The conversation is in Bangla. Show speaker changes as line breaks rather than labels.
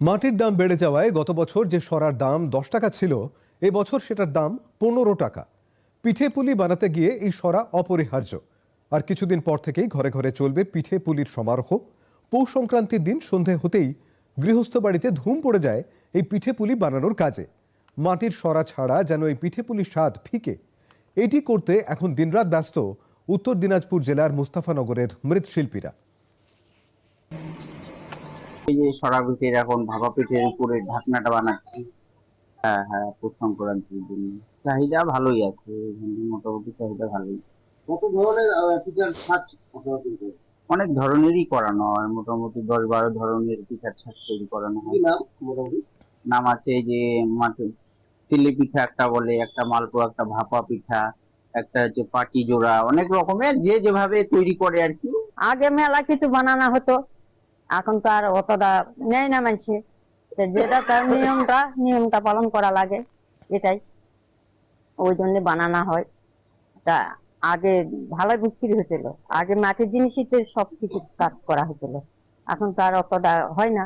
মাটির দাম বেড়ে যাওয়ায় গত বছর যে সরার দাম দশ টাকা ছিল, এ বছর সেটার দাম পনেরো টাকা। পিঠে পুলি বানাতে গিয়ে এই সরা অপরিহার্য। আর কিছুদিন পর থেকেই ঘরে ঘরে চলবে পিঠে পুলির সমারোহ। পৌষ সংক্রান্তির দিন সন্ধে হতেই গৃহস্থ বাড়িতে ধুম পড়ে যায় এই পিঠে পুলি বানানোর কাজে। মাটির সরা ছাড়া যেন এই পিঠে পুলির স্বাদ ফিকে। এটি করতে এখন দিনরাত ব্যস্ত উত্তর দিনাজপুর জেলার মুস্তাফানগরের মৃৎশিল্পীরা।
এই যে সরা পিঠের এখন ভাপা পিঠের উপরে ঢাকনাটা বানাচ্ছি। হ্যাঁ হ্যাঁ পৌষ সংক্রান্তির জন্য। চাহিদা ভালোই আছে মোটামুটি চাহিদা ভালোই।
কত ধরনের পিঠার?
অনেক ধরনেরই করানো হয় মোটামুটি দশ বারো ধরনের পিঠার ছাঁচ তৈরি করানো হয়।
নাম
আছে যে মাটি তিলে পিঠা একটা বলে একটা মালপোয়া একটা ভাপা পিঠা একটা হচ্ছে পাটি জোড়া অনেক রকমের যে যেভাবে তৈরি করে আর কি।
আগে মেলা কিছু বানানো হতো। এখন তো আর অতটা নেয় না মানছে যেটা তার নিয়মটা নিয়মটা পালন করা লাগে, এটাই। ওই জন্য বানানো হয়। তা আগে ভালো বিক্রি হয়েছিল। আগে মাটির জিনিসই সব কিছু কাজ করা হয়েছিল। এখন তো আর অতটা হয় না।